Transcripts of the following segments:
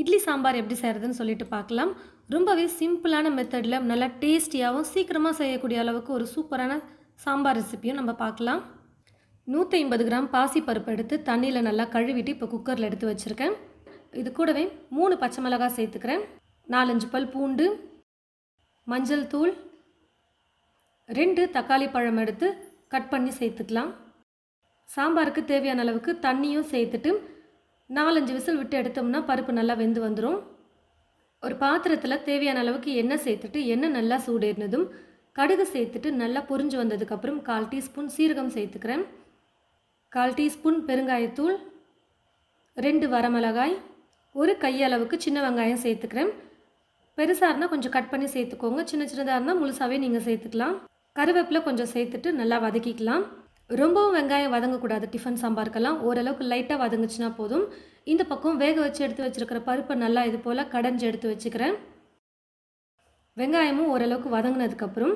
இட்லி சாம்பார் எப்படி செய்கிறதுன்னு சொல்லிட்டு பார்க்கலாம். ரொம்பவே சிம்பிளான மெத்தடில் நல்லா டேஸ்டியாகவும் சீக்கிரமாக செய்யக்கூடிய அளவுக்கு ஒரு சூப்பரான சாம்பார் ரெசிபியும் நம்ம பார்க்கலாம். நூற்றி ஐம்பது கிராம் பாசிப்பருப்பு எடுத்து தண்ணியில் நல்லா கழுவிட்டு இப்போ குக்கரில் எடுத்து வச்சுருக்கேன். இது கூடவே மூணு பச்சை மிளகாய் சேர்த்துக்கிறேன். நாலஞ்சு பல் பூண்டு மஞ்சள் தூள் ரெண்டு தக்காளி பழம் எடுத்து கட் பண்ணி சேர்த்துக்கலாம். சாம்பாருக்கு தேவையான அளவுக்கு தண்ணியும் சேர்த்துட்டு நாலஞ்சு விசில் விட்டு எடுத்தோம்னா பருப்பு நல்லா வெந்து வந்துடும் ஒரு பாத்திரத்தில் தேவையான அளவுக்கு எண்ணெய் சேர்த்துட்டு எண்ணெய் நல்லா சூடேறினதும் கடுகு சேர்த்துட்டு நல்லா பொரிஞ்சு வந்ததுக்கப்புறம் கால் டீஸ்பூன் சீரகம் சேர்த்துக்கிறேன். கால் டீஸ்பூன் பெருங்காயத்தூள் ரெண்டு வரமிளகாய் ஒரு கையளவுக்கு சின்ன வெங்காயம் சேர்த்துக்கிறேன். பெருசாக இருந்தால் கொஞ்சம் கட் பண்ணி சேர்த்துக்கோங்க. சின்ன சின்னதாக இருந்தால் முழுசாகவே நீங்கள் சேர்த்துக்கலாம். கருவேப்பிலை கொஞ்சம் சேர்த்துட்டு நல்லா வதக்கிக்கலாம். ரொம்பவும் வெங்காயம் வதங்கக்கூடாது டிஃபன் சாம்பாருக்கெல்லாம். ஓரளவுக்கு லைட்டாக வதங்குச்சுன்னா போதும். இந்த பக்கம் வேக வச்சு எடுத்து வச்சுருக்கிற பருப்பை நல்லா இது போல் கடைஞ்சி எடுத்து வச்சுக்கிறேன். வெங்காயமும் ஓரளவுக்கு வதங்கினதுக்கப்புறம்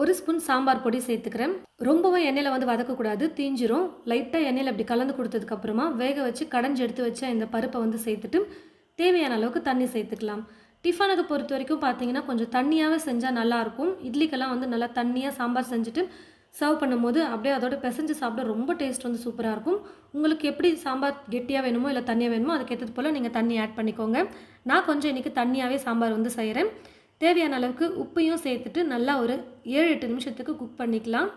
ஒரு ஸ்பூன் சாம்பார் பொடி சேர்த்துக்கிறேன். ரொம்பவும் எண்ணெயில் வந்து வதக்கக்கூடாது தீஞ்சிரும். லைட்டாக எண்ணெயில் அப்படி கலந்து கொடுத்ததுக்கப்புறமா வேக வச்சு கடைஞ்சி எடுத்து வச்ச இந்த பருப்பை வந்து சேர்த்துட்டு தேவையான அளவுக்கு தண்ணி சேர்த்துக்கலாம். டிஃபனுக்கு பொறுத்த வரைக்கும் பார்த்தீங்கன்னா கொஞ்சம் தண்ணியாகவே செஞ்சால் நல்லாயிருக்கும் இட்லிக்கெல்லாம் வந்து நல்லா தண்ணியாக சாம்பார் செஞ்சுட்டு சர்வ் பண்ணும்போது அப்படியே அதோட பிசைஞ்சு சாப்பிட ரொம்ப டேஸ்ட் வந்து சூப்பராக இருக்கும். உங்களுக்கு எப்படி சாம்பார் கெட்டியாக வேணுமோ இல்லை தண்ணியாக வேணுமோ அதுக்கேற்றது போல் நீங்கள் தண்ணி ஆட் பண்ணிக்கோங்க. நான் கொஞ்சம் இன்றைக்கி தண்ணியாகவே சாம்பார் வந்து செய்கிறேன் தேவையான அளவுக்கு உப்பையும் சேர்த்துட்டு நல்லா ஒரு ஏழு எட்டு நிமிஷத்துக்கு குக் பண்ணிக்கலாம்.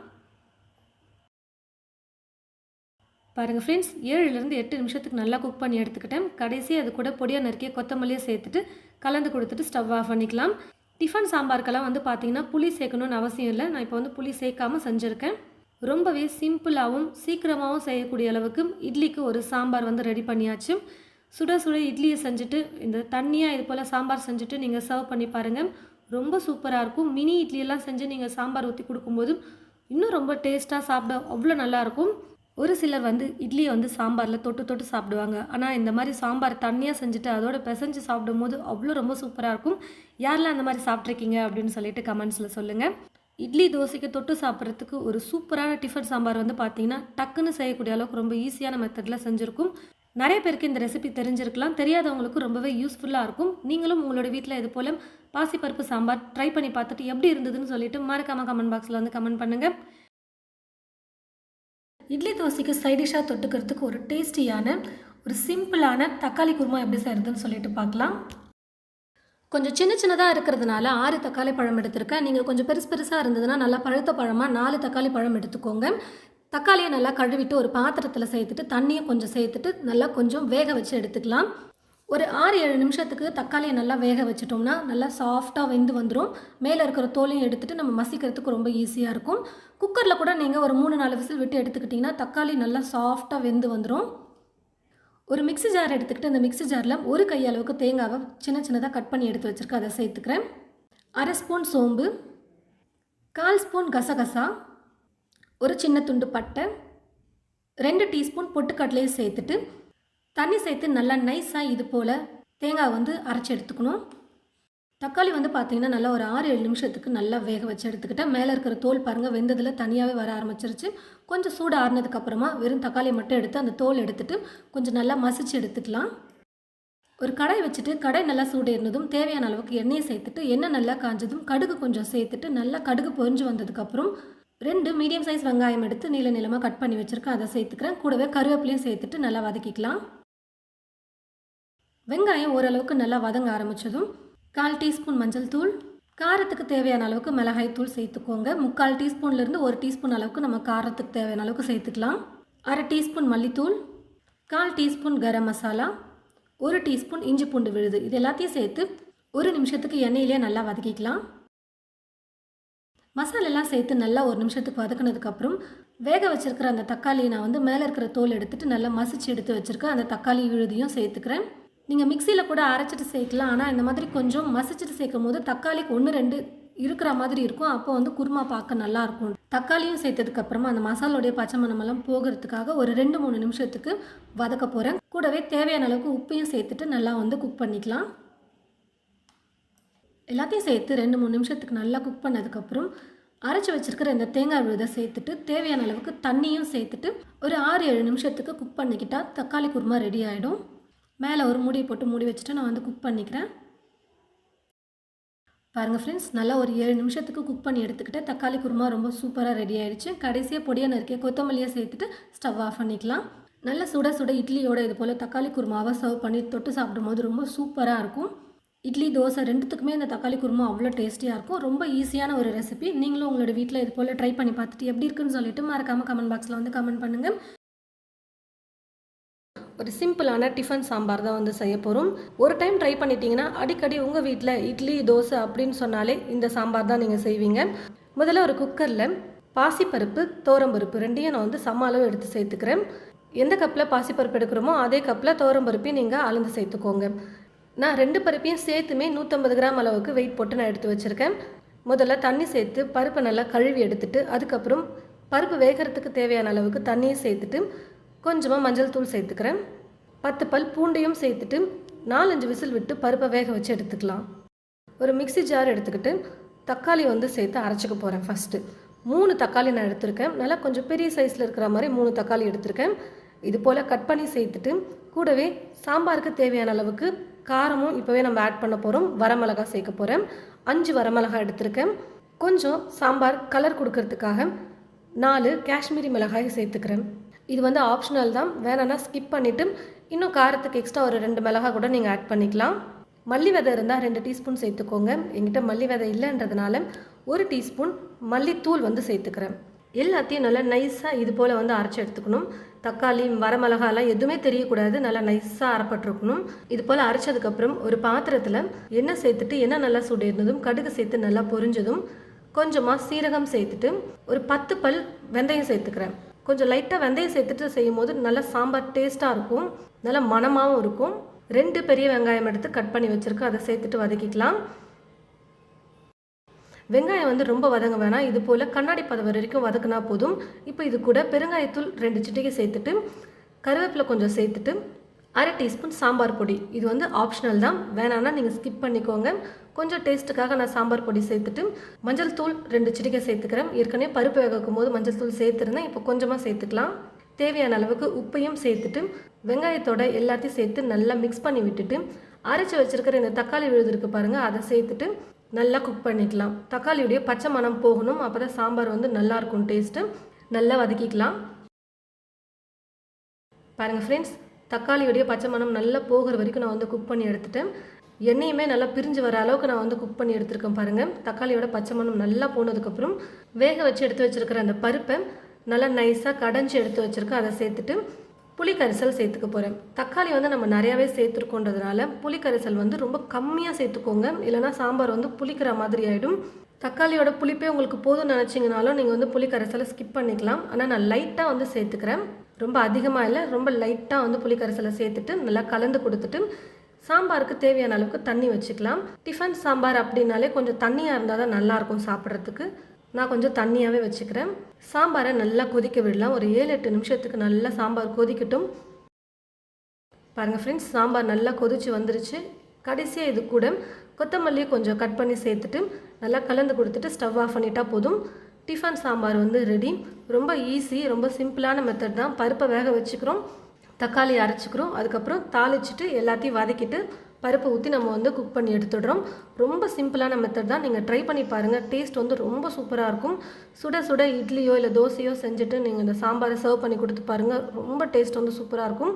பாருங்கள் ஃப்ரெண்ட்ஸ் ஏழுலேருந்து எட்டு நிமிஷத்துக்கு நல்லா குக் பண்ணி எடுத்துக்கிட்டேன். கடைசி அது கூட பொடியாக நறுக்கிய கொத்தமல்லியை சேர்த்துட்டு கலந்து கொடுத்துட்டு ஸ்டவ் ஆஃப் பண்ணிக்கலாம். டிஃபன் சாம்பாருக்கெல்லாம் வந்து பார்த்தீங்கன்னா புளி சேர்க்கணும்னு அவசியம் இல்லை. நான் இப்போ வந்து புளி சேர்க்காமல் செஞ்சுருக்கேன். ரொம்பவே சிம்பிளாகவும் சீக்கிரமாகவும் செய்யக்கூடிய அளவுக்கு இட்லிக்கு ஒரு சாம்பார் வந்து ரெடி பண்ணியாச்சு. சுட சுட இட்லியை செஞ்சுட்டு இந்த தண்ணியாக இது போல் சாம்பார் செஞ்சுட்டு நீங்கள் சர்வ் பண்ணி பாருங்கள் ரொம்ப சூப்பராக இருக்கும். மினி இட்லியெல்லாம் செஞ்சு நீங்கள் சாம்பார் ஊற்றி கொடுக்கும்போது இன்னும் ரொம்ப டேஸ்ட்டாக சாப்பிட அவ்வளோ நல்லாயிருக்கும் ஒரு சிலர் வந்து இட்லியை வந்து சாம்பாரில் தொட்டு தொட்டு சாப்பிடுவாங்க. ஆனால் இந்த மாதிரி சாம்பார் தண்ணியாக செஞ்சுட்டு அதோட பிசைஞ்சு சாப்பிடும்போது அவ்வளோ ரொம்ப சூப்பராக இருக்கும். யாரெல்லாம் அந்த மாதிரி சாப்பிட்ருக்கீங்க அப்படின்னு சொல்லிட்டு கமெண்ட்ஸில் சொல்லுங்கள் இட்லி தோசைக்கு தொட்டு சாப்பிட்றதுக்கு ஒரு சூப்பரான டிஃபன் சாம்பார் வந்து பார்த்தீங்கன்னா டக்குன்னு செய்யக்கூடிய அளவுக்கு ரொம்ப ஈஸியான மெத்தடில் செஞ்சுருக்கும். நிறைய பேருக்கு இந்த ரெசிபி தெரிஞ்சிருக்கலாம். தெரியாதவங்களுக்கு ரொம்பவே யூஸ்ஃபுல்லாக இருக்கும். நீங்களும் உங்களோட வீட்டில் இது போல் பாசிப்பருப்பு சாம்பார் ட்ரை பண்ணி பார்த்துட்டு எப்படி இருந்ததுன்னு சொல்லிட்டு மறக்காமல் கமெண்ட் பாக்ஸில் வந்து கமெண்ட் பண்ணுங்கள் இட்லி தோசைக்கு சைடிஷாக தொட்டுக்கிறதுக்கு ஒரு டேஸ்டியான ஒரு சிம்பிளான தக்காளி குருமா எப்படி செய்கிறதுன்னு சொல்லிட்டு பார்க்கலாம். கொஞ்சம் சின்ன சின்னதாக இருக்கிறதுனால ஆறு தக்காளி பழம் எடுத்திருக்கேன். நீங்கள் கொஞ்சம் பெருசு பெருசாக இருந்ததுன்னா நல்லா பழுத்த பழமாக நாலு தக்காளி பழம் எடுத்துக்கோங்க. தக்காளியை நல்லா கழுவிட்டு ஒரு பாத்திரத்தில் சேர்த்துட்டு தண்ணியை கொஞ்சம் சேர்த்துட்டு நல்லா கொஞ்சம் வேக வச்சு எடுத்துக்கலாம். ஒரு ஆறு ஏழு நிமிஷத்துக்கு தக்காளியை நல்லா வேக வச்சிட்டோம்னா நல்லா சாஃப்டாக வெந்து வந்துடும் மேலே இருக்கிற தோலையும் எடுத்துகிட்டு நம்ம மசிக்கிறதுக்கு ரொம்ப ஈஸியாக இருக்கும். குக்கரில் கூட நீங்கள் ஒரு மூணு நாலு விசில் விட்டு எடுத்துக்கிட்டிங்கன்னா தக்காளி நல்லா சாஃப்டாக வெந்து வந்துடும் ஒரு மிக்ஸி ஜார் எடுத்துக்கிட்டு அந்த மிக்ஸி ஜாரில் ஒரு கையளவுக்கு தேங்காவை சின்ன சின்னதாக கட் பண்ணி எடுத்து வச்சுருக்கேன் அதை சேர்த்துக்கிறேன். அரை ஸ்பூன் சோம்பு கால் ஸ்பூன் கசகசா ஒரு சின்ன துண்டு பட்டை ரெண்டு டீஸ்பூன் பொட்டுக்கடலையும் சேர்த்துட்டு தண்ணி சேர்த்து நல்லா நைஸாக இது போல் தேங்காய் வந்து அரைச்சி எடுத்துக்கணும். தக்காளி வந்து பார்த்தீங்கன்னா நல்லா ஒரு ஆறு ஏழு நிமிஷத்துக்கு நல்லா வேக வச்சு எடுத்துக்கிட்டேன். மேலே இருக்கிற தோல் பாருங்கள் வெந்ததில் தனியாகவே வர ஆரம்பிச்சிருச்சு. கொஞ்சம் சூடு ஆறுனதுக்கப்புறமா வெறும் தக்காளியை மட்டும் எடுத்து அந்த தோல் எடுத்துகிட்டு கொஞ்சம் நல்லா மசிச்சு எடுத்துக்கலாம். ஒரு கடாய் வச்சுட்டு கடாய் நல்லா சூடேறினதும் தேவையான அளவுக்கு எண்ணெயை சேர்த்துட்டு எண்ணெய் நல்லா காஞ்சதும் கடுகு கொஞ்சம் சேர்த்துட்டு நல்லா கடுகு பொரிஞ்சு வந்ததுக்கப்புறம் ரெண்டு மீடியம் சைஸ் வெங்காயம் எடுத்து நீள நீளமாக கட் பண்ணி வச்சுருக்கேன். அதை சேர்த்துக்கிறேன். கூடவே கருவேப்பிலையும் சேர்த்துட்டு நல்லா வதக்கிக்கலாம். வெங்காயம் ஓரளவுக்கு நல்லா வதங்க ஆரம்பித்ததும் கால் டீஸ்பூன் மஞ்சள் தூள் காரத்துக்கு தேவையான அளவுக்கு மிளகாய் தூள் சேர்த்துக்கோங்க. முக்கால் டீஸ்பூன்லேருந்து ஒரு டீஸ்பூன் அளவுக்கு நம்ம காரத்துக்கு தேவையான அளவுக்கு சேர்த்துக்கலாம். அரை டீஸ்பூன் மல்லித்தூள் கால் டீஸ்பூன் கரம் மசாலா ஒரு டீஸ்பூன் இஞ்சி பூண்டு விழுது. இது எல்லாத்தையும் சேர்த்து ஒரு நிமிஷத்துக்கு எண்ணெயிலே நல்லா வதக்கிக்கலாம். மசாலெல்லாம் சேர்த்து நல்லா ஒரு நிமிஷத்துக்கு வதக்குனதுக்கப்புறம் வேக வச்சுருக்கிற அந்த தக்காளியை நான் வந்து மேலே இருக்கிற தோல் எடுத்துகிட்டு நல்லா மசிச்சு எடுத்து வச்சுருக்கேன் அந்த தக்காளி விழுதியும் சேர்த்துக்கிறேன். நீங்கள் மிக்சியில் கூட அரைச்சிட்டு சேர்க்கலாம். ஆனால் இந்த மாதிரி கொஞ்சம் மசிச்சுட்டு சேர்க்கும் போது தக்காளிக்கு ஒன்று ரெண்டு இருக்கிற மாதிரி இருக்கும். அப்போ வந்து குருமா பார்க்க நல்லாயிருக்கும் தக்காளியும் சேர்த்ததுக்கு அப்புறமா அந்த மசாலோடைய பச்சை மணமெல்லாம் போகிறதுக்காக ஒரு ரெண்டு மூணு நிமிஷத்துக்கு வதக்க போகிறேன் கூடவே தேவையான அளவுக்கு உப்பையும் சேர்த்துட்டு நல்லா வந்து குக் பண்ணிக்கலாம். எல்லாத்தையும் சேர்த்து ரெண்டு மூணு நிமிஷத்துக்கு நல்லா குக் பண்ணதுக்கப்புறம் அரைச்சி வச்சிருக்கிற இந்த தேங்காய் விழுதை சேர்த்துட்டு தேவையான அளவுக்கு தண்ணியும் சேர்த்துட்டு ஒரு ஆறு ஏழு நிமிஷத்துக்கு குக் பண்ணிக்கிட்டால் தக்காளி குருமா ரெடி ஆகிடும் மேலே ஒரு மூடியை போட்டு மூடி வச்சுட்டு நான் வந்து குக் பண்ணிக்கிறேன். பாருங்கள் ஃப்ரெண்ட்ஸ் நல்லா ஒரு ஏழு நிமிஷத்துக்கு குக் பண்ணி எடுத்துக்கிட்டு தக்காளி குருமா ரொம்ப சூப்பராக ரெடி ஆகிடுச்சு கடைசியாக பொடியாக நறுக்கிய கொத்தமல்லியை சேர்த்துட்டு ஸ்டவ் ஆஃப் பண்ணிக்கலாம். நல்ல சுட சுட இட்லியோட இது போல் தக்காளி குருமாவை சர்வ் பண்ணி தொட்டு சாப்பிடும்போது ரொம்ப சூப்பராக இருக்கும். இட்லி தோசை ரெண்டுத்துக்குமே இந்த தக்காளி குருமா அவ்வளோ டேஸ்டியாக இருக்கும். ரொம்ப ஈஸியான ஒரு ரெசிபி நீங்களும் உங்களோட வீட்டில் இது போல் ட்ரை பண்ணி பார்த்துட்டு எப்படி இருக்குன்னு சொல்லிட்டு மறக்காமல் கமெண்ட் பாக்ஸில் வந்து கமெண்ட் பண்ணுங்கள் ஒரு சிம்பிளான டிஃபன் சாம்பார் தான் வந்து செய்ய போகிறோம் ஒரு டைம் ட்ரை பண்ணிட்டீங்கன்னா அடிக்கடி உங்கள் வீட்டில் இட்லி தோசை அப்படின்னு சொன்னாலே இந்த சாம்பார் தான் நீங்கள் செய்வீங்க. முதல்ல ஒரு குக்கரில் பாசிப்பருப்பு தோரம்பருப்பு ரெண்டையும் நான் வந்து சம அளவு எடுத்து சேர்த்துக்கிறேன். எந்த கப்பில் பாசிப்பருப்பு எடுக்கிறோமோ அதே கப்பில் தோரம்பருப்பையும் நீங்கள் அளந்து சேர்த்துக்கோங்க. நான் ரெண்டு பருப்பையும் சேர்த்துமே நூற்றம்பது கிராம் அளவுக்கு வெயிட் போட்டு நான் எடுத்து வச்சுருக்கேன். முதல்ல தண்ணி சேர்த்து பருப்பை நல்லா கழுவி எடுத்துட்டு அதுக்கப்புறம் பருப்பு வேகிறதுக்கு தேவையான அளவுக்கு தண்ணியை சேர்த்துட்டு கொஞ்சமாக மஞ்சள் தூள் சேர்த்துக்கிறேன். பத்து பல் பூண்டையும் சேர்த்துட்டு நாலஞ்சு விசில் விட்டு பருப்பை வேக வச்சு எடுத்துக்கலாம். ஒரு மிக்ஸி ஜார் எடுத்துக்கிட்டு தக்காளி வந்து சேர்த்து அரைச்சிக்க போகிறேன் ஃபஸ்ட்டு மூணு தக்காளி நான் எடுத்திருக்கேன். நல்லா கொஞ்சம் பெரிய சைஸில் இருக்கிற மாதிரி மூணு தக்காளி எடுத்திருக்கேன். இது போல் கட் பண்ணி சேர்த்துட்டு கூடவே சாம்பாருக்கு தேவையான அளவுக்கு காரமும் இப்போவே நம்ம ஆட் பண்ண போகிறோம் வரமிளகா சேர்க்க போகிறேன் அஞ்சு வரமிளகா எடுத்திருக்கேன். கொஞ்சம் சாம்பார் கலர் கொடுக்கறதுக்காக நாலு காஷ்மீரி மிளகாய் சேர்த்துக்கிறேன். இது வந்து ஆப்ஷனல் தான். வேணான்னா ஸ்கிப் பண்ணிவிட்டு இன்னும் காரத்துக்கு எக்ஸ்ட்ரா ஒரு ரெண்டு மிளகா கூட நீங்கள் ஆட் பண்ணிக்கலாம். மல்லி விதை இருந்தால் ரெண்டு டீஸ்பூன் சேர்த்துக்கோங்க. எங்கிட்ட மல்லி விதை இல்லைன்றதுனால ஒரு டீஸ்பூன் மல்லித்தூள் வந்து சேர்த்துக்கிறேன். எல்லாத்தையும் நல்லா நைஸாக இது போல் வந்து அரைச்சி எடுத்துக்கணும். தக்காளி வரமிளகாலாம் எதுவுமே தெரியக்கூடாது. நல்லா நைஸாக அரைப்பட்டிருக்கணும். இது போல் அரைச்சதுக்கப்புறம் ஒரு பாத்திரத்தில் எண்ணெய் சேர்த்துட்டு எண்ணெய் நல்லா சுடிருந்ததும் கடுகு சேர்த்து நல்லா பொரிஞ்சதும் கொஞ்சமாக சீரகம் சேர்த்துட்டு ஒரு பத்து பல் வெந்தயம் சேர்த்துக்கிறேன். கொஞ்சம் லைட்டாக வெந்தயம் சேர்த்துட்டு செய்யும் போது நல்லா சாம்பார் டேஸ்ட்டாக இருக்கும். நல்லா மணமாகவும் இருக்கும். ரெண்டு பெரிய வெங்காயம் எடுத்து கட் பண்ணி வச்சுருக்கேன் அதை சேர்த்துட்டு வதக்கிக்கலாம். வெங்காயம் வந்து ரொம்ப வதங்க வேணாம். இது போல் கண்ணாடி பதம் வரைக்கும் வதக்குனா போதும். இப்போ இது கூட பெருங்காயத்தூள் ரெண்டு சிட்டிகை சேர்த்துட்டு கருவேப்பிலை கொஞ்சம் சேர்த்துட்டு அரை டீஸ்பூன் சாம்பார் பொடி. இது வந்து ஆப்ஷனல் தான். வேணான்னா நீங்கள் ஸ்கிப் பண்ணிக்கோங்க. கொஞ்சம் டேஸ்ட்டுக்காக நான் சாம்பார் பொடி சேர்த்துட்டு மஞ்சள் தூள் ரெண்டு சிட்டிகை சேர்த்துக்கிறேன். ஏற்கனவே பருப்பு வேகக்கும் போது மஞ்சள் தூள் சேர்த்துருந்தேன். இப்போ கொஞ்சமாக சேர்த்துக்கலாம். தேவையான அளவுக்கு உப்பையும் சேர்த்துட்டு வெங்காயத்தோட எல்லாத்தையும் சேர்த்து நல்லா மிக்ஸ் பண்ணி விட்டுட்டு அரைச்சி வச்சுருக்கிற இந்த தக்காளி விழுதுருக்கு பாருங்கள் அதை சேர்த்துட்டு நல்லா குக் பண்ணிக்கலாம். தக்காளியுடைய பச்சை மணம் போகணும். அப்போ தான் சாம்பார் வந்து நல்லாயிருக்கும் டேஸ்ட்டு நல்லா வதக்கிக்கலாம். பாருங்கள் ஃப்ரெண்ட்ஸ் தக்காளியுடைய பச்சை மணம் நல்லா போகிற வரைக்கும் நான் வந்து குக் பண்ணி எடுத்துட்டேன். எண்ணெயுமே நல்லா பிரிஞ்சு வர அளவுக்கு நான் வந்து குக் பண்ணி எடுத்திருக்கேன் பாருங்கள் தக்காளியோட பச்சை மணம் நல்லா போனதுக்கப்புறம் வேக வச்சு எடுத்து வச்சிருக்கிற அந்த பருப்பை நல்லா நைஸாக கடைஞ்சி எடுத்து வச்சுருக்கேன் அதை சேர்த்துட்டு புளி கரிசல் சேர்த்துக்க போகிறேன் தக்காளி வந்து நம்ம நிறையாவே சேர்த்துருக்கோன்றதுனால புளி கரிசல் வந்து ரொம்ப கம்மியாக சேர்த்துக்கோங்க. இல்லைனா சாம்பார் வந்து புளிக்கிற மாதிரி ஆகிடும் தக்காளியோட புளிப்பே உங்களுக்கு போதும் நினச்சிங்கனாலும் நீங்கள் வந்து புளி கரைசலை ஸ்கிப் பண்ணிக்கலாம். ஆனால் நான் லைட்டாக வந்து சேர்த்துக்கிறேன். ரொம்ப அதிகமாக இல்லை ரொம்ப லைட்டாக வந்து புளி கரைசலை சேர்த்துட்டு நல்லா கலந்து கொடுத்துட்டு சாம்பாருக்கு தேவையான அளவுக்கு தண்ணி வச்சுக்கலாம். டிஃபன் சாம்பார் அப்படின்னாலே கொஞ்சம் தண்ணியாக இருந்தால் தான் நல்லாயிருக்கும் சாப்பிட்றதுக்கு. நான் கொஞ்சம் தண்ணியாகவே வச்சுக்கிறேன். சாம்பாரை நல்லா கொதிக்க விடலாம். ஒரு ஏழு எட்டு நிமிஷத்துக்கு நல்லா சாம்பார் கொதிக்கட்டும். பாருங்கள் ஃப்ரெண்ட்ஸ் சாம்பார் நல்லா கொதிச்சு வந்துருச்சு. கடைசியாக இது கூட கொத்தமல்லியை கொஞ்சம் கட் பண்ணி சேர்த்துட்டு நல்லா கலந்து கொடுத்துட்டு ஸ்டவ் ஆஃப் பண்ணிட்டா போதும். டிஃபன் சாம்பார் வந்து ரெடி ரொம்ப ஈஸி ரொம்ப சிம்பிளான மெத்தட் தான். பருப்பை வேக வச்சுக்கிறோம். தக்காளி அரைச்சிக்கிறோம். அதுக்கப்புறம் தாளிச்சிட்டு எல்லாத்தையும் வதக்கிட்டு பருப்பை ஊற்றி நம்ம வந்து குக் பண்ணி எடுத்துடுறோம். ரொம்ப சிம்பிளான மெத்தட் தான். நீங்கள் ட்ரை பண்ணி பாருங்கள் டேஸ்ட் வந்து ரொம்ப சூப்பராக இருக்கும். சுட சுட இட்லியோ இல்லை தோசையோ செஞ்சுட்டு நீங்கள் இந்த சாம்பாரை சர்வ் பண்ணி கொடுத்து பாருங்கள் ரொம்ப டேஸ்ட் வந்து சூப்பராக இருக்கும்.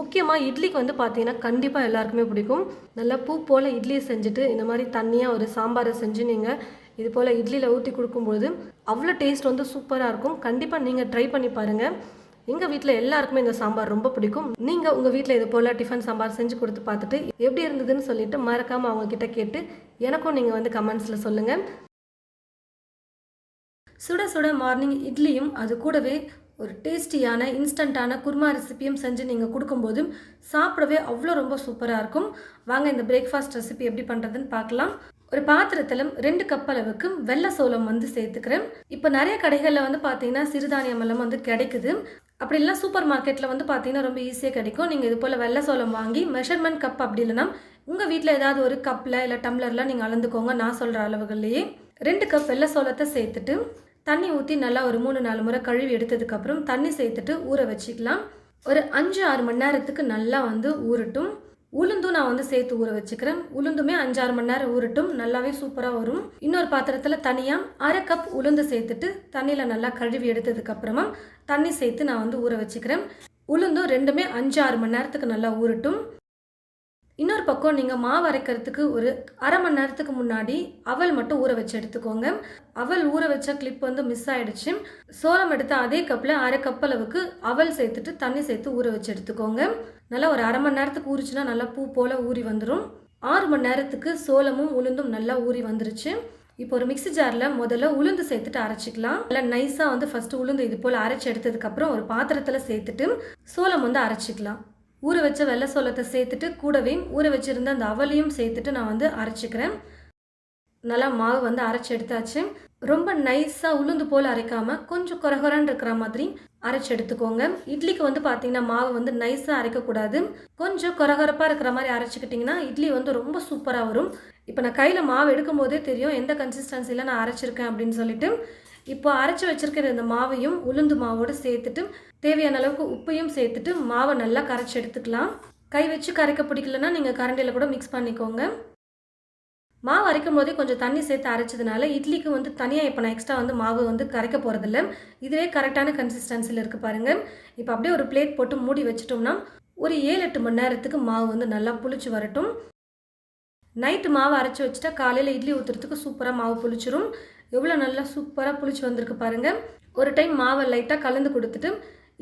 முக்கியமாக இட்லிக்கு வந்து பார்த்தீங்கன்னா கண்டிப்பாக எல்லாருக்குமே பிடிக்கும். நல்லா பூ போல் இட்லியை செஞ்சுட்டு இந்த மாதிரி தண்ணியாக ஒரு சாம்பாரை செஞ்சு நீங்கள் இது போல் இட்லியில் ஊற்றி கொடுக்கும்பொழுது அவ்வளோ டேஸ்ட் வந்து சூப்பராக இருக்கும். கண்டிப்பாக நீங்கள் ட்ரை பண்ணி பாருங்கள் எங்கள் வீட்டில் எல்லாருக்குமே இந்த சாம்பார் ரொம்ப பிடிக்கும். நீங்கள் உங்கள் வீட்டில் இது போல் டிஃபன் சாம்பார் செஞ்சு கொடுத்து பார்த்துட்டு எப்படி இருந்ததுன்னு சொல்லிட்டு மறக்காமல் அவங்கக்கிட்ட கேட்டு எனக்கும் நீங்கள் வந்து கமெண்ட்ஸில் சொல்லுங்கள் சுட சுட மார்னிங் இட்லியும் அது கூடவே ஒரு டேஸ்டியான இன்ஸ்டண்ட்டான குருமா ரெசிபியும் செஞ்சு நீங்கள் கொடுக்கும்போதும் சாப்பிடவே அவ்வளோ ரொம்ப சூப்பராக இருக்கும். வாங்க இந்த பிரேக்ஃபாஸ்ட் ரெசிபி எப்படி பண்ணுறதுன்னு பார்க்கலாம். ஒரு பாத்திரத்தில் ரெண்டு கப் அளவுக்கு வெள்ளை சோளம் வந்து சேர்த்துக்கிறேன். இப்போ நிறைய கடைகளில் வந்து பார்த்தீங்கன்னா சிறுதானியம் எல்லாம் வந்து கிடைக்குது. அப்படி இல்லை சூப்பர் மார்க்கெட்டில் வந்து பார்த்தீங்கன்னா ரொம்ப ஈஸியாக கிடைக்கும். நீங்கள் இது போல் வெள்ளை சோளம் வாங்கி மெஷர்மெண்ட் கப் அப்படி இல்லைன்னா உங்கள் வீட்டில் ஏதாவது ஒரு கப்பில் இல்லை டம்ளரில் நீங்கள் அளந்துக்கோங்க நான் சொல்கிற அளவுகள்லேயே. ரெண்டு கப் வெள்ளை சோளத்தை சேர்த்துட்டு தண்ணி ஊற்றி நல்லா ஒரு மூணு நாலு முறை கழுவி எடுத்ததுக்கப்புறம் தண்ணி சேர்த்துட்டு ஊற வச்சுக்கலாம். ஒரு அஞ்சு ஆறு மணி நேரத்துக்கு நல்லா வந்து ஊறட்டும். உளுந்தும் நான் வந்து சேர்த்து ஊற வச்சுக்கிறேன். உளுந்துமே அஞ்சாறு மணி நேரம் ஊறட்டும். நல்லாவே சூப்பராக வரும். இன்னொரு பாத்திரத்தில் தனியாக அரை கப் உளுந்து சேர்த்துட்டு தண்ணியில் நல்லா கழுவி எடுத்ததுக்கப்புறமா தண்ணி சேர்த்து நான் வந்து ஊற வச்சுக்கிறேன். உளுந்தும் ரெண்டுமே அஞ்சு ஆறு மணி நேரத்துக்கு நல்லா ஊறட்டும். இன்னொரு பக்கம் நீங்கள் மாவு அரைக்கிறதுக்கு ஒரு அரை மணி நேரத்துக்கு முன்னாடி அவல் மட்டும் ஊற வச்சு எடுத்துக்கோங்க. அவல் ஊற வச்ச கிளிப் வந்து மிஸ் ஆயிடுச்சு. சோளம் எடுத்த அதே கப்பில் அரை கப் அளவுக்கு அவல் சேர்த்துட்டு தண்ணி சேர்த்து ஊற வச்சு எடுத்துக்கோங்க. நல்லா ஒரு அரை மணி நேரத்துக்கு ஊறிச்சுன்னா நல்லா பூ போல் ஊறி வந்துடும் ஆறு மணி நேரத்துக்கு சோளமும் உளுந்தும் நல்லா ஊறி வந்துருச்சு. இப்போ ஒரு மிக்ஸி ஜாரில் முதல்ல உளுந்து சேர்த்துட்டு அரைச்சிக்கலாம். நல்லா நைஸாக வந்து ஃபஸ்ட்டு உளுந்து இது போல் அரைச்சி எடுத்ததுக்கப்புறம் ஒரு பாத்திரத்தில் சேர்த்துட்டு சோளம் வந்து அரைச்சிக்கலாம். ஊற வச்ச வெள்ளை சோளத்தை சேர்த்துட்டு கூடவே ஊற வச்சுருந்த அந்த அவலையும் சேர்த்துட்டு நான் வந்து அரைச்சிக்கிறேன். நல்லா மாவு வந்து அரைச்சி எடுத்தாச்சு. ரொம்ப நைஸாக உளுந்து போல் அரைக்காமல் கொஞ்சம் குறகுறன்னு இருக்கிற மாதிரி அரைச்சி எடுத்துக்கோங்க. இட்லிக்கு வந்து பார்த்தீங்கன்னா மாவு வந்து நைஸாக அரைக்கக்கூடாது. கொஞ்சம் குறகுறப்பாக இருக்கிற மாதிரி அரைச்சிக்கிட்டிங்கன்னா இட்லி வந்து ரொம்ப சூப்பராக வரும். இப்போ நான் கையில் மாவு எடுக்கும் போதே தெரியும் எந்த கன்சிஸ்டன்சியில் நான் அரைச்சிருக்கேன் அப்படின்னு சொல்லிட்டு. இப்போ அரைச்சி வச்சிருக்கிற இந்த மாவையும் உளுந்து மாவோடு சேர்த்துட்டு தேவையான அளவுக்கு உப்பையும் சேர்த்துட்டு மாவை நல்லா கரைச்சி எடுத்துக்கலாம். கை வச்சு கரைக்க பிடிக்கலன்னா நீங்கள் கரண்டியில் கூட மிக்ஸ் பண்ணிக்கோங்க. மாவு அரைக்கும் போதே கொஞ்சம் தண்ணி சேர்த்து அரைச்சதுனால இட்லிக்கு வந்து தனியாக இப்போ நான் எக்ஸ்ட்ரா வந்து மாவு வந்து கரைக்க போகிறதில்ல இதுவே கரெக்டான கன்சிஸ்டன்சியில் இருக்குது பாருங்கள் இப்போ அப்படியே ஒரு பிளேட் போட்டு மூடி வச்சிட்டோம்னா ஒரு ஏழு எட்டு மணி நேரத்துக்கு மாவு வந்து நல்லா புளிச்சு வரட்டும். நைட்டு மாவு அரைச்சி வச்சுட்டா காலையில் இட்லி ஊற்றுறதுக்கு சூப்பராக மாவு புளிச்சிரும். எவ்வளோ நல்லா சூப்பராக புளிச்சு வந்திருக்கு பாருங்கள் ஒரு டைம் மாவை லைட்டாக கலந்து கொடுத்துட்டு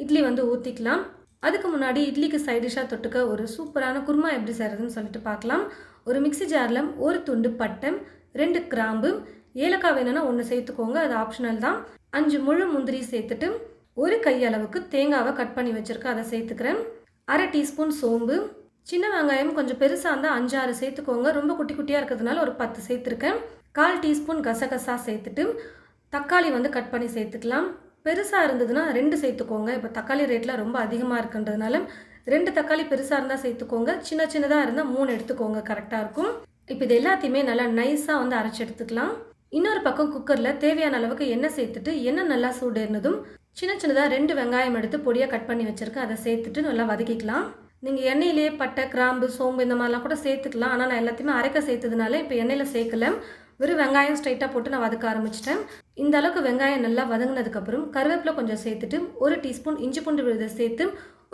இட்லி வந்து ஊற்றிக்கலாம் அதுக்கு முன்னாடி இட்லிக்கு சைடிஷாக தொட்டுக்க ஒரு சூப்பரான குருமா எப்படி செய்கிறதுன்னு சொல்லிட்டு பார்க்கலாம் ஒரு மிக்ஸி ஜாரில் ஒரு துண்டு பட்டை ரெண்டு கிராம்பு ஏலக்காய் வேணும்னா ஒன்று சேர்த்துக்கோங்க அது ஆப்ஷனல் தான். அஞ்சு முழு முந்திரி சேர்த்துட்டு ஒரு கையளவுக்கு தேங்காவை கட் பண்ணி வச்சுருக்கேன் அதை சேர்த்துக்கிறேன். அரை டீஸ்பூன் சோம்பு சின்ன வெங்காயம் கொஞ்சம் பெருசாக இருந்தால் அஞ்சாறு சேர்த்துக்கோங்க. ரொம்ப குட்டி குட்டியாக இருக்கிறதுனால ஒரு பத்து சேர்த்துருக்கேன். கால் டீஸ்பூன் கசகசா சேர்த்துட்டு தக்காளி வந்து கட் பண்ணி சேர்த்துக்கலாம். பெருசாக இருந்ததுன்னா ரெண்டு சேர்த்துக்கோங்க. இப்போ தக்காளி ரேட்லாம் ரொம்ப அதிகமாக இருக்குன்றதுனால ரெண்டு தக்காளி பெருசாக இருந்தால் சேர்த்துக்கோங்க. சின்ன சின்னதாக இருந்தால் மூணு எடுத்துக்கோங்க. கரெக்டாக இருக்கும். இப்போ இது எல்லாத்தையுமே நல்லா நைஸாக வந்து அரைச்சி எடுத்துக்கலாம். இன்னொரு பக்கம் குக்கரில் தேவையான அளவுக்கு எண்ணெய் சேர்த்துட்டு எண்ணெய் நல்லா சூடு இருந்ததும் சின்ன சின்னதாக ரெண்டு வெங்காயம் எடுத்து பொடியாக கட் பண்ணி வச்சுருக்கேன். அதை சேர்த்துட்டு நல்லா வதக்கிக்கலாம். நீங்கள் எண்ணெயிலேயே பட்டை கிராம்பு சோம்பு இந்த மாதிரிலாம் கூட சேர்த்துக்கலாம். ஆனால் நான் எல்லாத்தையுமே அரைக்க சேர்த்ததுனால இப்போ எண்ணெயில் சேர்க்கல. வெறும் வெங்காயம் ஸ்ட்ரைட்டாக போட்டு நான் வதக்க ஆரம்பிச்சிட்டேன். இந்த அளவுக்கு வெங்காயம் நல்லா வதங்கினதுக்கப்புறம் கருவேப்பிலை கொஞ்சம் சேர்த்துட்டு ஒரு டீஸ்பூன் இஞ்சி பூண்டு விழுதை சேர்த்து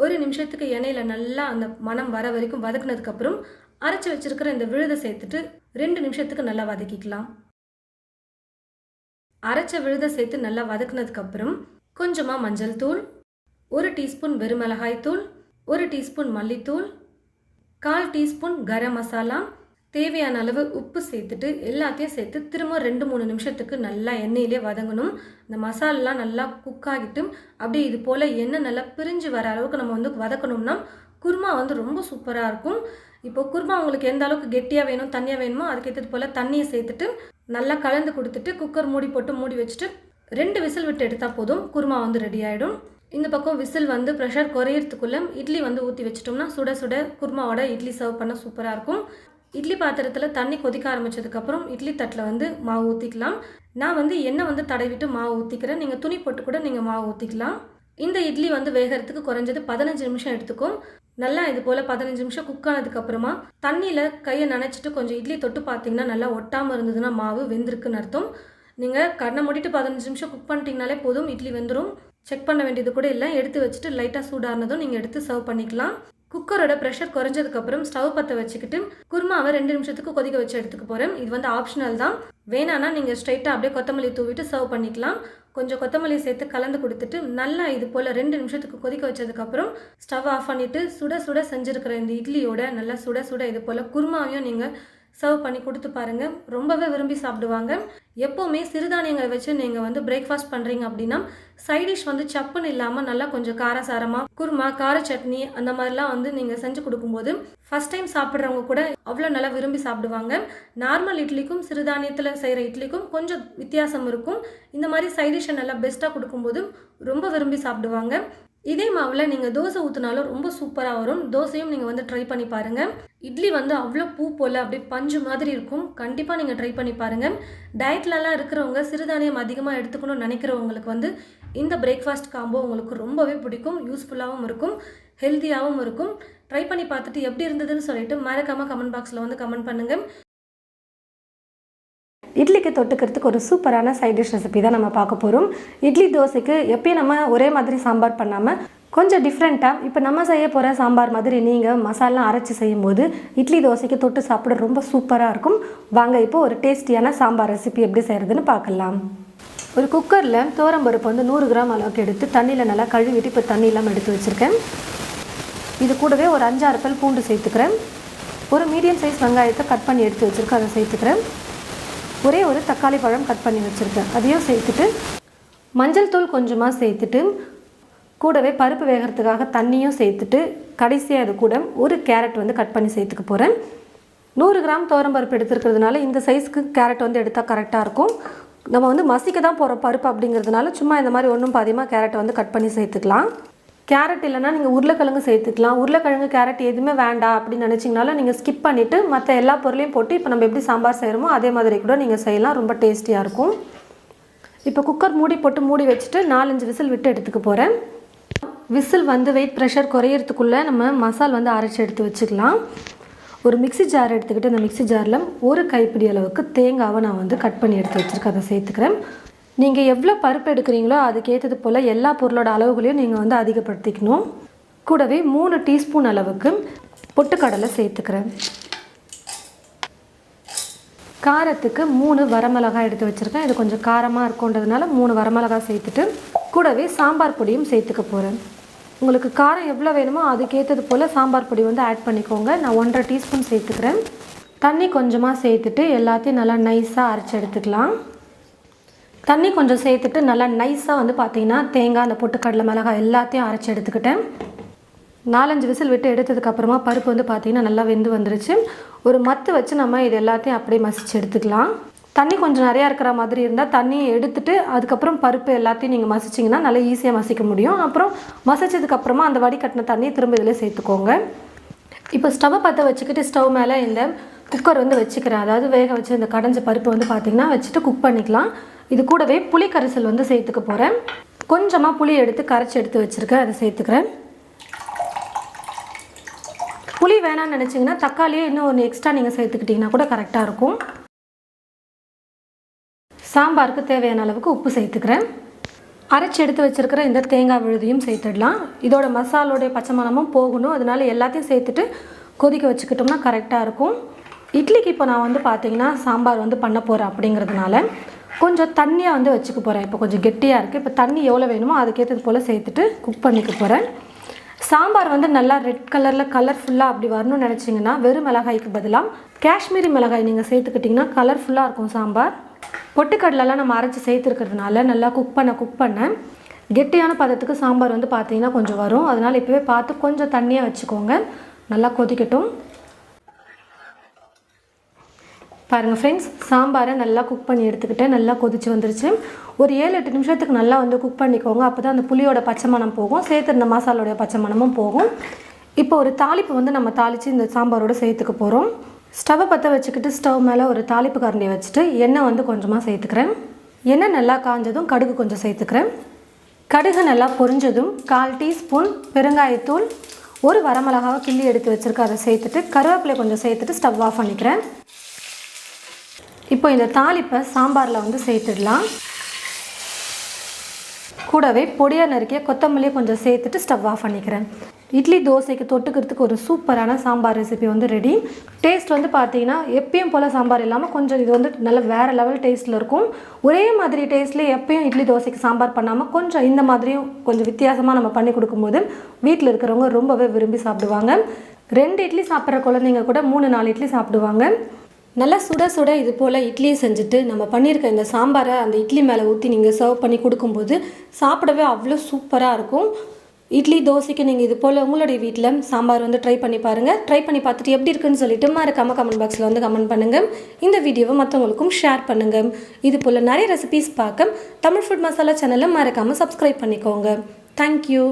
ஒரு நிமிஷத்துக்கு எண்ணெயில் நல்லா அந்த மனம் வர வரைக்கும் வதக்குனதுக்கப்புறம் அரைச்சி வச்சிருக்கிற இந்த விழுதை சேர்த்துட்டு ரெண்டு நிமிஷத்துக்கு நல்லா வதக்கிக்கலாம். அரைச்ச விழுதை சேர்த்து நல்லா வதக்குனதுக்கப்புறம் கொஞ்சமாக மஞ்சள் தூள் ஒரு டீஸ்பூன் வெறுமிளகாய் தூள் ஒரு டீஸ்பூன் மல்லித்தூள் கால் டீஸ்பூன் கரம் மசாலா தேவையான அளவு உப்பு சேர்த்துட்டு எல்லாத்தையும் சேர்த்து திரும்ப ரெண்டு மூணு நிமிஷத்துக்கு நல்லா எண்ணெயிலே வதங்கணும். இந்த மசாலாலாம் நல்லா குக் ஆகிட்டு அப்படியே இது போல் எண்ணெய் நல்லா பிரிஞ்சு வர அளவுக்கு நம்ம வந்து வதக்கணும்னா குருமா வந்து ரொம்ப சூப்பராக இருக்கும். இப்போ குருமா உங்களுக்கு எந்த அளவுக்கு கெட்டியாக வேணும் தண்ணியாக வேணுமோ அதுக்கேற்றது போல் தண்ணியை சேர்த்துட்டு நல்லா கலந்து கொடுத்துட்டு குக்கர் மூடி போட்டு மூடி வச்சுட்டு ரெண்டு விசில் விட்டு எடுத்தால் போதும் குருமா வந்து ரெடி ஆகிடும் இந்த பக்கம் விசில் வந்து ப்ரெஷர் குறையிறதுக்குள்ளே இட்லி வந்து ஊற்றி வச்சிட்டோம்னா சுட சுட குருமாவோட இட்லி சர்வ் பண்ண சூப்பராக இருக்கும். இட்லி பாத்திரத்தில் தண்ணி கொதிக்க ஆரம்பிச்சதுக்கப்புறம் இட்லி தட்டில் வந்து மாவு ஊற்றிக்கலாம் நான் வந்து எண்ணெய் வந்து தடவிட்டு மாவு ஊற்றிக்கிறேன் நீங்கள் துணி போட்டு கூட நீங்கள் மாவு ஊற்றிக்கலாம் இந்த இட்லி வந்து வேகிறதுக்கு குறைஞ்சது பதினஞ்சு நிமிஷம் எடுத்துக்கும். நல்லா இது போல் பதினஞ்சு நிமிஷம் குக் ஆனதுக்கப்புறமா தண்ணியில் கையை நினச்சிட்டு கொஞ்சம் இட்லி தொட்டு பார்த்தீங்கன்னா நல்லா ஒட்டாமல் இருந்ததுன்னா மாவு வெந்திருக்குன்னு அர்த்தம். நீங்கள் கண்ணை மூடிட்டு பதினஞ்சு நிமிஷம் குக் பண்ணிட்டீங்கனாலே போதும். இட்லி வெந்துடும் செக் பண்ண வேண்டியது கூட இல்லை. எடுத்து வச்சுட்டு லைட்டாக சூடானதும் நீங்கள் எடுத்து சர்வ் பண்ணிக்கலாம். குக்கரோட ப்ரெஷர் குறைஞ்சதுக்கப்புறம் ஸ்டவ் பற்ற வச்சுக்கிட்டு குருமாவை ரெண்டு நிமிஷத்துக்கு கொதிக்க வச்சு எடுத்துக்க போகிறேன் இது வந்து ஆப்ஷனல் தான். வேணான்னா நீங்கள் ஸ்ட்ரைட்டாக அப்படியே கொத்தமல்லி தூவிட்டு சர்வ் பண்ணிக்கலாம். கொஞ்சம் கொத்தமல்லி சேர்த்து கலந்து கொடுத்துட்டு நல்லா இது போல் ரெண்டு நிமிஷத்துக்கு கொதிக்க வச்சதுக்கப்புறம் ஸ்டவ் ஆஃப் பண்ணிவிட்டு சுட சுட செஞ்சுருக்கிற இந்த இட்லியோட நல்லா சுட சுட இது போல் குருமாவையும் நீங்கள் சர்வ் பண்ணி கொடுத்து பாருங்கள் ரொம்பவே விரும்பி சாப்பிடுவாங்க. எப்போவுமே சிறுதானியங்களை வச்சு நீங்கள் வந்து பிரேக்ஃபாஸ்ட் பண்ணுறீங்க அப்படின்னா சைடிஷ் வந்து சப்புன்னு இல்லாமல் நல்லா கொஞ்சம் காரசாரமாக குருமா கார சட்னி அந்த மாதிரிலாம் வந்து நீங்கள் செஞ்சு கொடுக்கும்போது ஃபஸ்ட் டைம் சாப்பிட்றவங்க கூட அவ்வளோ நல்லா விரும்பி சாப்பிடுவாங்க. நார்மல் இட்லிக்கும் சிறுதானியத்தில் செய்கிற இட்லிக்கும் கொஞ்சம் வித்தியாசம் இருக்கும். இந்த மாதிரி சைடிஷை நல்லா பெஸ்ட்டாக கொடுக்கும்போது ரொம்ப விரும்பி சாப்பிடுவாங்க. இதே மாவில் நீங்கள் தோசை ஊற்றினாலும் ரொம்ப சூப்பராக வரும். தோசையும் நீங்கள் வந்து ட்ரை பண்ணி பாருங்கள் இட்லி வந்து அவ்வளோ பூ போல் அப்படியே பஞ்சு மாதிரி இருக்கும். கண்டிப்பாக நீங்கள் ட்ரை பண்ணி பாருங்கள் டயட்லலாம் இருக்கிறவங்க சிறுதானியம் அதிகமாக எடுத்துக்கணும்னு நினைக்கிறவங்களுக்கு வந்து இந்த பிரேக்ஃபாஸ்ட் காம்போ உங்களுக்கு ரொம்பவே பிடிக்கும். யூஸ்ஃபுல்லாகவும் இருக்கும். ஹெல்த்தியாகவும் இருக்கும். ட்ரை பண்ணி பார்த்துட்டு எப்படி இருந்ததுன்னு சொல்லிட்டு மறக்காமல் கமெண்ட் பாக்ஸில் வந்து கமெண்ட் பண்ணுங்கள் இட்லிக்கு தொட்டுக்கிறதுக்கு ஒரு சூப்பரான சைட் டிஷ் ரெசிபி தான் நம்ம பார்க்க போகிறோம் இட்லி தோசைக்கு எப்பயும் நம்ம ஒரே மாதிரி சாம்பார் பண்ணாமல் கொஞ்சம் டிஃப்ரெண்ட்டாக இப்போ நம்ம செய்ய போகிற சாம்பார் மாதிரி நீங்கள் மசாலா அரைச்சி செய்யும்போது இட்லி தோசைக்கு தொட்டு சாப்பிட ரொம்ப சூப்பராக இருக்கும். வாங்க இப்போ ஒரு டேஸ்டியான சாம்பார் ரெசிபி எப்படி செய்கிறதுன்னு பார்க்கலாம். ஒரு குக்கரில் பருப்பு வந்து நூறு கிராம் அளவுக்கு எடுத்து தண்ணியில் நல்லா கழுவிட்டு இப்போ தண்ணி இல்லாமல் எடுத்து வச்சுருக்கேன். இது கூடவே ஒரு அஞ்சாறு பல் பூண்டு சேர்த்துக்கிறேன். ஒரு மீடியம் சைஸ் வெங்காயத்தை கட் பண்ணி எடுத்து வச்சுருக்கேன் அதை சேர்த்துக்கிறேன். ஒரே ஒரு தக்காளி பழம் கட் பண்ணி வச்சுருக்கேன். அதையும் சேர்த்துட்டு மஞ்சள் தூள் கொஞ்சமாக சேர்த்துட்டு கூடவே பருப்பு வேகிறதுக்காக தண்ணியும் சேர்த்துட்டு கடைசியாக அது கூட ஒரு கேரட் வந்து கட் பண்ணி சேர்த்துக்க போகிறேன் நூறு கிராம் பருப்பு எடுத்துருக்கிறதுனால இந்த சைஸ்க்கு கேரட் வந்து எடுத்தால் கரெக்டாக இருக்கும். நம்ம வந்து மசிக்க தான் போகிற பருப்பு அப்படிங்கிறதுனால சும்மா இந்த மாதிரி ஒன்றும் பாதியமாக கேரட்டை வந்து கட் பண்ணி சேர்த்துக்கலாம். கேரட் இல்லைன்னா நீங்கள் உருளைக்கிழங்கு சேர்த்துக்கலாம். உருளைக்கிழங்கு கேரட் எதுவுமே வேண்டாம் அப்படின்னு நினச்சிங்கனாலும் நீங்கள் ஸ்கிப் பண்ணிவிட்டு மற்ற எல்லா பொருளையும் போட்டு இப்போ நம்ம எப்படி சாம்பார் செய்கிறோமோ அதே மாதிரி கூட நீங்கள் செய்யலாம். ரொம்ப டேஸ்டியாக இருக்கும். இப்போ குக்கர் மூடி போட்டு மூடி வச்சுட்டு நாலஞ்சு விசில் விட்டு எடுத்துக்க போகிறேன் விசில் வந்து வெயிட் ப்ரெஷர் குறையிறதுக்குள்ளே நம்ம மசால் வந்து அரைச்சி எடுத்து வச்சுக்கலாம். ஒரு மிக்ஸி ஜார் எடுத்துக்கிட்டு அந்த மிக்சி ஜாரில் ஒரு கைப்பிடி அளவுக்கு தேங்காவை நான் வந்து கட் பண்ணி எடுத்து வச்சுருக்கேன். அதை சேர்த்துக்கிறேன். நீங்கள் எவ்வளோ பருப்பு எடுக்கிறீங்களோ அதுக்கேற்றது போல் எல்லா பொருளோட அளவுகளையும் நீங்கள் வந்து அதிகப்படுத்திக்கணும். கூடவே மூணு டீஸ்பூன் அளவுக்கு பொட்டுக்கடலை சேர்த்துக்கிறேன். காரத்துக்கு மூணு வரமிளகாய் எடுத்து வச்சுருக்கேன். இது கொஞ்சம் காரமாக இருக்குன்றதுனால மூணு வரமிளகாய் சேர்த்துட்டு கூடவே சாம்பார் பொடியும் சேர்த்துக்க போகிறேன் உங்களுக்கு காரம் எவ்வளோ வேணுமோ அதுக்கேற்றது போல் சாம்பார் பொடி வந்து ஆட் பண்ணிக்கோங்க. நான் ஒன்றரை டீஸ்பூன் சேர்த்துக்கிறேன். தண்ணி கொஞ்சமாக சேர்த்துட்டு எல்லாத்தையும் நல்லா நைஸாக அரைச்சி எடுத்துக்கலாம். தண்ணி கொஞ்சம் சேர்த்துட்டு நல்லா நைஸாக வந்து பார்த்தீங்கன்னா தேங்காய் அந்த பொட்டுக்கடலை மிளகாய் எல்லாத்தையும் அரைச்சி எடுத்துக்கிட்டேன். நாலஞ்சு விசில் விட்டு எடுத்ததுக்கப்புறமா பருப்பு வந்து பார்த்திங்கன்னா நல்லா வெந்து வந்துருச்சு. ஒரு மத்து வச்சு நம்ம இது எல்லாத்தையும் அப்படியே மசிச்சு எடுத்துக்கலாம். தண்ணி கொஞ்சம் நிறையா இருக்கிற மாதிரி இருந்தால் தண்ணியை எடுத்துட்டு அதுக்கப்புறம் பருப்பு எல்லாத்தையும் நீங்கள் மசிச்சிங்கன்னா நல்லா ஈஸியாக மசிக்க முடியும். அப்புறம் மசிச்சதுக்கப்புறமா அந்த வடிகட்டின தண்ணியை திரும்ப இதில் சேர்த்துக்கோங்க. இப்போ ஸ்டவ்வை பற்ற வச்சுக்கிட்டு ஸ்டவ் மேலே இந்த குக்கர் வந்து வச்சுக்கிறேன். அதாவது வேக வச்சு இந்த கடைஞ்ச பருப்பு வந்து பார்த்திங்கன்னா வச்சுட்டு குக் பண்ணிக்கலாம். இது கூடவே புளி கரைசல் வந்து சேர்த்துக்க போகிறேன் கொஞ்சமாக புளி எடுத்து கரைச்சி எடுத்து வச்சுருக்கேன். அதை சேர்த்துக்கிறேன். புளி வேணாம்னு நினச்சிங்கன்னா தக்காளியே இன்னும் ஒன்று எக்ஸ்ட்ரா நீங்கள் சேர்த்துக்கிட்டிங்கன்னா கூட கரெக்டாக இருக்கும். சாம்பாருக்கு தேவையான அளவுக்கு உப்பு சேர்த்துக்கிறேன். அரைச்சி எடுத்து வச்சுருக்கிற இந்த தேங்காய் விழுதியும் சேர்த்துடலாம். இதோட மசாலோடைய பச்சை மணமும் போகணும். அதனால எல்லாத்தையும் சேர்த்துட்டு கொதிக்க வச்சுக்கிட்டோம்னா கரெக்டாக இருக்கும். இட்லிக்கு இப்போ நான் வந்து பார்த்திங்கன்னா சாம்பார் வந்து பண்ண போகிறேன் அப்படிங்கிறதுனால கொஞ்சம் தண்ணியாக வந்து வச்சுக்க போகிறேன் இப்போ கொஞ்சம் கெட்டியாக இருக்குது இப்போ தண்ணி எவ்வளோ வேணுமோ அதுக்கேற்றது போல் சேர்த்துட்டு குக் பண்ணிக்க போகிறேன் சாம்பார் வந்து நல்லா ரெட் கலரில் கலர்ஃபுல்லாக அப்படி வரணும்னு நினச்சிங்கன்னா வெறும் மிளகாய்க்கு பதிலாக காஷ்மீரி மிளகாய் நீங்கள் சேர்த்துக்கிட்டிங்கன்னா கலர்ஃபுல்லாக இருக்கும் சாம்பார். பொட்டுக்கடலெல்லாம் நம்ம அரைச்சி சேர்த்துருக்கிறதுனால நல்லா குக் பண்ண குக் பண்ண கெட்டியான பதத்துக்கு சாம்பார் வந்து பார்த்தீங்கன்னா கொஞ்சம் வரும். அதனால் இப்போவே பார்த்து கொஞ்சம் தண்ணியாக வச்சுக்கோங்க. நல்லா கொதிக்கட்டும். பாருங்கள் ஃப்ரெண்ட்ஸ் சாம்பாரை நல்லா குக் பண்ணி எடுத்துக்கிட்டேன் நல்லா கொதிச்சு வந்துருச்சு. ஒரு ஏழு எட்டு நிமிஷத்துக்கு நல்லா வந்து குக் பண்ணிக்கோங்க. அப்போ தான் அந்த புளியோட பச்சை மணம் போகும். சேர்த்துருந்த மசாலோடைய பச்சை மணமும் போகும். இப்போ ஒரு தாளிப்பு வந்து நம்ம தாளித்து இந்த சாம்பாரோட சேர்த்துக்க போகிறோம் ஸ்டவ்வை பற்ற வச்சுக்கிட்டு ஸ்டவ் மேலே ஒரு தாளிப்பு கரண்டியை வச்சுட்டு எண்ணெய் வந்து கொஞ்சமாக சேர்த்துக்கிறேன். எண்ணெய் நல்லா காஞ்சதும் கடுகு கொஞ்சம் சேர்த்துக்கிறேன். கடுகு நல்லா பொரிஞ்சதும் கால் டீஸ்பூன் பெருங்காயத்தூள் ஒரு வரமிளகாவை கிள்ளி எடுத்து வச்சுருக்க அதை சேர்த்துட்டு கருவேப்பிலை கொஞ்சம் சேர்த்துட்டு ஸ்டவ் ஆஃப் பண்ணிக்கிறேன். இப்போ இந்த தாளிப்பை சாம்பாரில் வந்து சேர்த்துடலாம். கூடவே பொடியாக நறுக்கிய கொத்தமல்லியை கொஞ்சம் சேர்த்துட்டு ஸ்டவ் ஆஃப் பண்ணிக்கிறேன். இட்லி தோசைக்கு தொட்டுக்கிறதுக்கு ஒரு சூப்பரான சாம்பார் ரெசிபி வந்து ரெடி டேஸ்ட் வந்து பார்த்தீங்கன்னா எப்பயும் போல் சாம்பார் இல்லாமல் கொஞ்சம் இது வந்து நல்ல வேறு லெவல் டேஸ்ட்டில் இருக்கும். ஒரே மாதிரி டேஸ்ட்டில் எப்பயும் இட்லி தோசைக்கு சாம்பார் பண்ணாமல் கொஞ்சம் இந்த மாதிரியும் கொஞ்சம் வித்தியாசமாக நம்ம பண்ணி கொடுக்கும்போது வீட்டில் இருக்கிறவங்க ரொம்பவே விரும்பி சாப்பிடுவாங்க. ரெண்டு இட்லி சாப்பிட்ற குழந்தைங்க கூட மூணு நாலு இட்லி சாப்பிடுவாங்க. நல்லா சுட சுட இது போல் இட்லியை செஞ்சுட்டு நம்ம பண்ணியிருக்க இந்த சாம்பாரை அந்த இட்லி மேலே ஊற்றி நீங்கள் சர்வ் பண்ணி கொடுக்கும்போது சாப்பிடவே அவ்வளோ சூப்பராக இருக்கும். இட்லி தோசைக்கு நீங்கள் இது போல் உங்களுடைய வீட்டில் சாம்பார் வந்து ட்ரை பண்ணி பாருங்கள் ட்ரை பண்ணி பார்த்துட்டு எப்படி இருக்குன்னு சொல்லிட்டு மறக்காமல் கமெண்ட் பாக்ஸில் வந்து கமெண்ட் பண்ணுங்கள் இந்த வீடியோவை மற்றவங்களுக்கும் ஷேர் பண்ணுங்கள் இது போல் நிறைய ரெசிபீஸ் பார்க்க தமிழ் ஃபுட் மசாலா சேனலை மறக்காமல் சப்ஸ்கிரைப் பண்ணிக்கோங்க. தேங்க்யூ